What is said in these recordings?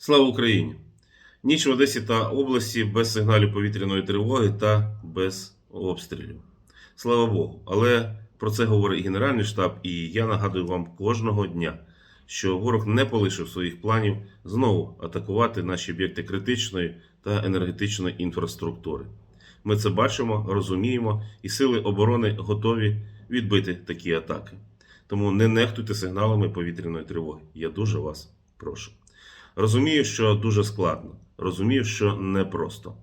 Слава Україні! Ніч в Одесі та області без сигналів повітряної тривоги та без обстрілів. Слава Богу. Але про це говорить Генеральний штаб, і я нагадую вам кожного дня, що ворог не полишив своїх планів знову атакувати наші об'єкти критичної та енергетичної інфраструктури. Ми це бачимо, розуміємо, і сили оборони готові відбити такі атаки. Тому не нехтуйте сигналами повітряної тривоги. Я дуже вас прошу. Розумію, що дуже складно, розумію, що непросто.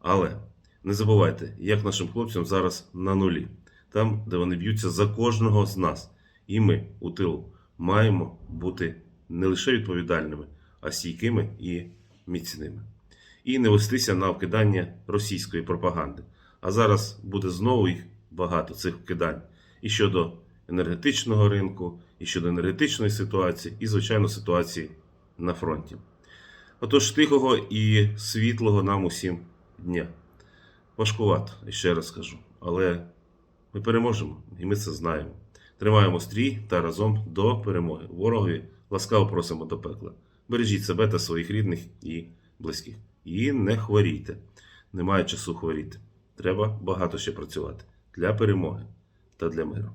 Але не забувайте, як нашим хлопцям зараз на нулі, там, де вони б'ються за кожного з нас. І ми у тилу маємо бути не лише відповідальними, а стійкими і міцними. І не вестися на вкидання російської пропаганди. А зараз буде знову їх багато цих вкидань. І щодо енергетичного ринку, і щодо енергетичної ситуації, і, звичайно, ситуації на фронті. Отож, тихого і світлого нам усім дня. Важкувато, ще раз скажу, але ми переможемо, і ми це знаємо. Тримаємо стрій та разом до перемоги. Ворогові ласкаво просимо до пекла. Бережіть себе та своїх рідних і близьких. І не хворійте. Немає часу хворіти. Треба багато ще працювати для перемоги та для миру.